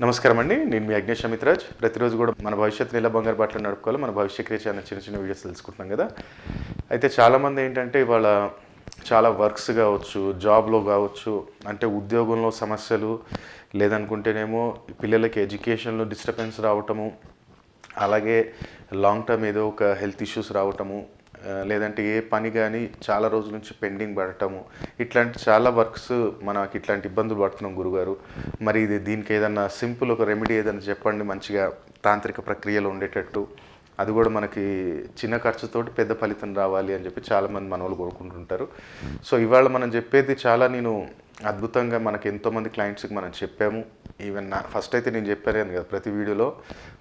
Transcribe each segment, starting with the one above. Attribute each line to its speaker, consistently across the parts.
Speaker 1: నమస్కారం అండి నేను మీ అగ్నేష్ అమిత్రాజ్. ప్రతిరోజు కూడా మన భవిష్యత్తు ఎలా బంగారు బాటలు నడుపుకోవాలి. మన భవిష్య క్రియ అన్న చిన్న చిన్న వీడియోస్ తెలుసుకుంటున్నాం కదా. అయితే చాలామంది ఏంటంటే ఇవాళ చాలా వర్క్స్ కావచ్చు జాబ్లో కావచ్చు అంటే ఉద్యోగంలో సమస్యలు లేదనుకుంటేనేమో పిల్లలకి ఎడ్యుకేషన్లో డిస్టర్బెన్స్ రావటము అలాగే లాంగ్ టర్మ్ ఏదో ఒక హెల్త్ ఇష్యూస్ రావటము లేదంటే ఏ పని కానీ చాలా రోజుల నుంచి పెండింగ్ పడటము. ఇట్లాంటి చాలా వర్క్స్ మనకి ఇట్లాంటి ఇబ్బందులు పడుతున్నాం గురుగారు. మరి ఇది దీనికి ఏదన్నా సింపుల్ ఒక రెమెడీ ఏదైనా చెప్పండి మంచిగా తాంత్రిక ప్రక్రియలో ఉండేటట్టు. అది కూడా మనకి చిన్న ఖర్చుతోటి పెద్ద ఫలితం రావాలి అని చెప్పి చాలామంది మనవాళ్ళు కోరుకుంటుంటారు. సో ఇవాళ మనం చెప్పేది చాలా నేను అద్భుతంగా మనకి ఎంతోమంది క్లయింట్స్కి మనం చెప్పాము. ఈవెన్ నా ఫస్ట్ అయితే నేను చెప్పాను కదా ప్రతి వీడియోలో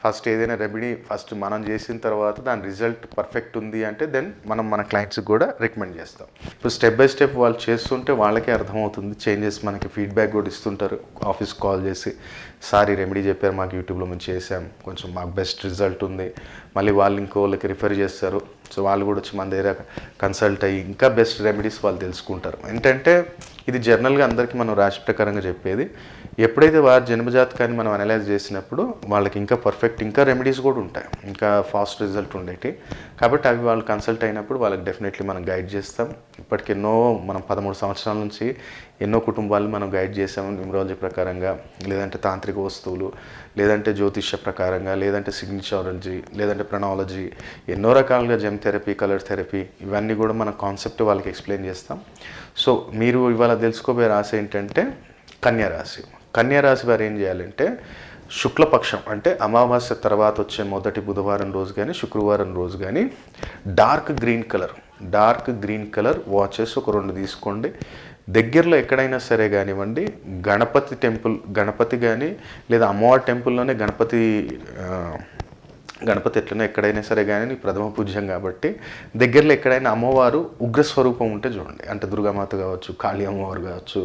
Speaker 1: ఫస్ట్ ఏదైనా రెమెడీ ఫస్ట్ మనం చేసిన తర్వాత దాని రిజల్ట్ పర్ఫెక్ట్ ఉంది అంటే దెన్ మనం మన క్లయింట్స్కి కూడా రికమెండ్ చేస్తాం. ఇప్పుడు స్టెప్ బై స్టెప్ వాళ్ళు చేస్తుంటే వాళ్ళకే అర్థమవుతుంది. చేంజెస్ మనకి ఫీడ్బ్యాక్ కూడా ఇస్తుంటారు. ఆఫీస్ కాల్ చేసి సార్ ఈ రెమెడీ చెప్పారు మాకు యూట్యూబ్లో మేము చేసాం కొంచెం మాకు బెస్ట్ రిజల్ట్ ఉంది. మళ్ళీ వాళ్ళు ఇంకో వాళ్ళకి రిఫర్ చేస్తారు. సో వాళ్ళు కూడా వచ్చి మన దగ్గర కన్సల్ట్ అయ్యి ఇంకా బెస్ట్ రెమెడీస్ వాళ్ళు తెలుసుకుంటారు. ఏంటంటే ఇది జర్నల్గా అందరికీ మనం రాశి ప్రకారంగా చెప్పేది. ఎప్పుడైతే వారి జన్మజాతకాన్ని మనం అనలైజ్ చేసినప్పుడు వాళ్ళకి ఇంకా పర్ఫెక్ట్ ఇంకా రెమెడీస్ కూడా ఉంటాయి. ఇంకా ఫాస్ట్ రిజల్ట్ ఉండేవి కాబట్టి అవి వాళ్ళు కన్సల్ట్ అయినప్పుడు వాళ్ళకి డెఫినెట్లీ మనం గైడ్ చేస్తాం. ఇప్పటికి ఎన్నో మనం పదమూడు సంవత్సరాల నుంచి ఎన్నో కుటుంబాలు మనం గైడ్ చేసాము న్యూమరాలజీ ప్రకారంగా. లేదంటే తాంత్రిక వస్తువులు లేదంటే జ్యోతిష్య ప్రకారంగా లేదంటే సిగ్నిచారాలజీ లేదంటే ప్రణాలజీ ఎన్నో రకాలుగా జెమ్ థెరపీ కలర్ థెరపీ ఇవన్నీ కూడా మన కాన్సెప్ట్ వాళ్ళకి ఎక్స్ప్లెయిన్ చేస్తాం. సో మీరు ఇవాళ తెలుసుకోబోయే రాశి ఏంటంటే కన్యా రాశి. కన్యారాశి వారు ఏం చేయాలంటే శుక్లపక్షం అంటే అమావాస్య తర్వాత వచ్చే మొదటి బుధవారం రోజు కానీ శుక్రవారం రోజు కానీ dark green colour dark green colour watches ఒక రెండు తీసుకోండి. దగ్గరలో ఎక్కడైనా సరే కానివ్వండి గణపతి టెంపుల్ గణపతి కానీ లేదా అమ్మవారి టెంపుల్లోనే గణపతి గణపతి ఎట్లనో ఎక్కడైనా సరే కానీ ప్రథమ పూజ్యం కాబట్టి దగ్గరలో ఎక్కడైనా అమ్మవారు ఉగ్రస్వరూపం ఉంటే చూడండి. అంటే దుర్గామాత కావచ్చు కాళీ అమ్మవారు కావచ్చు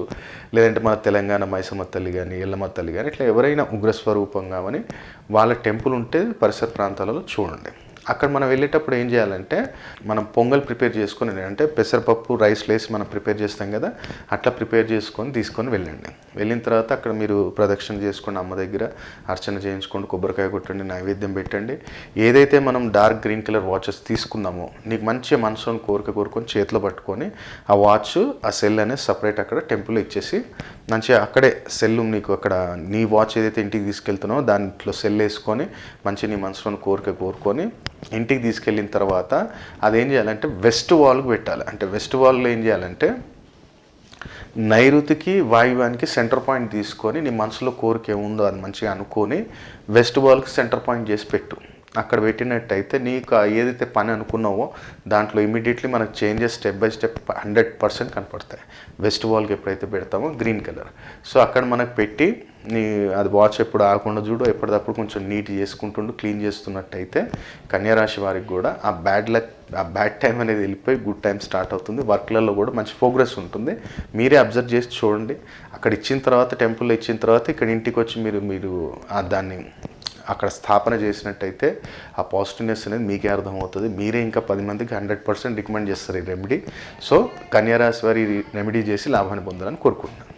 Speaker 1: లేదంటే మన తెలంగాణ మైసమ్మ తల్లి కానీ ఎల్లమ్మ తల్లి కానీ ఇట్లా ఎవరైనా ఉగ్రస్వరూపం కావని వాళ్ళ టెంపుల్ ఉంటే పరిసర ప్రాంతాలలో చూడండి. అక్కడ మనం వెళ్ళేటప్పుడు ఏం చేయాలంటే మనం పొంగల్ ప్రిపేర్ చేసుకుని అంటే పెసరపప్పు రైస్ లేసి మనం ప్రిపేర్ చేస్తాం కదా అట్లా ప్రిపేర్ చేసుకొని తీసుకొని వెళ్ళండి. వెళ్ళిన తర్వాత అక్కడ మీరు ప్రదక్షిణ చేసుకోండి అమ్మ దగ్గర అర్చన చేయించుకోండి కొబ్బరికాయ కొట్టండి నైవేద్యం పెట్టండి. ఏదైతే మనం డార్క్ గ్రీన్ కలర్ వాచెస్ తీసుకున్నామో నీకు మంచి మనసులోని కోరిక కోరుకొని చేతిలో పట్టుకొని ఆ వాచ్ ఆ సెల్ అనేది సపరేట్ అక్కడ టెంపుల్ ఇచ్చేసి మంచిగా అక్కడే సెల్ నీకు అక్కడ నీ వాచ్ ఏదైతే ఇంటికి తీసుకెళ్తున్నావో దాంట్లో సెల్ వేసుకొని మంచి నీ మనసులోని కోరిక కోరుకొని ఇంటికి తీసుకెళ్ళిన తర్వాత అదేం చేయాలంటే వెస్ట్ వాల్కి పెట్టాలి. అంటే వెస్ట్ వాల్లో ఏం చేయాలంటే నైరుతికి వాయువానికి సెంటర్ పాయింట్ తీసుకొని నీ మనసులో కోరిక ఏముందో అది మంచిగా అనుకొని వెస్ట్ వాల్కి సెంటర్ పాయింట్ చేసి పెట్టు. అక్కడ పెట్టినట్టయితే నీకు ఏదైతే పని అనుకున్నావో దాంట్లో ఇమీడియట్లీ మనకు changes step by step hundred percent కనపడతాయి. వెస్ట్ వాల్కి ఎప్పుడైతే పెడతామో గ్రీన్ కలర్ సో అక్కడ మనకు పెట్టి నీ అది వాచ్ ఎప్పుడు ఆకుండా చూడు ఎప్పటికప్పుడు కొంచెం నీట్ చేసుకుంటుండు క్లీన్ చేస్తున్నట్టయితే కన్యారాశి వారికి కూడా ఆ బ్యాడ్ లక్ ఆ బ్యాడ్ టైం అనేది వెళ్ళిపోయి గుడ్ టైం స్టార్ట్ అవుతుంది. వర్క్లలో కూడా మంచి ప్రోగ్రెస్ ఉంటుంది. మీరే అబ్జర్వ్ చేసి చూడండి. అక్కడ ఇచ్చిన తర్వాత టెంపుల్లో ఇచ్చిన తర్వాత ఇక్కడ ఇంటికి వచ్చి మీరు మీరు దాన్ని అక్కడ స్థాపన చేసినట్టయితే ఆ పాజిటివ్నెస్ అనేది మీకే అర్థమవుతుంది. మీరే ఇంకా పది మందికి హండ్రెడ్ పర్సెంట్ రికమెండ్ చేస్తారు ఈ రెమెడీ. సో కన్యారాశి వారి రెమెడీ చేసి లాభాన్ని పొందాలని కోరుకుంటున్నాను.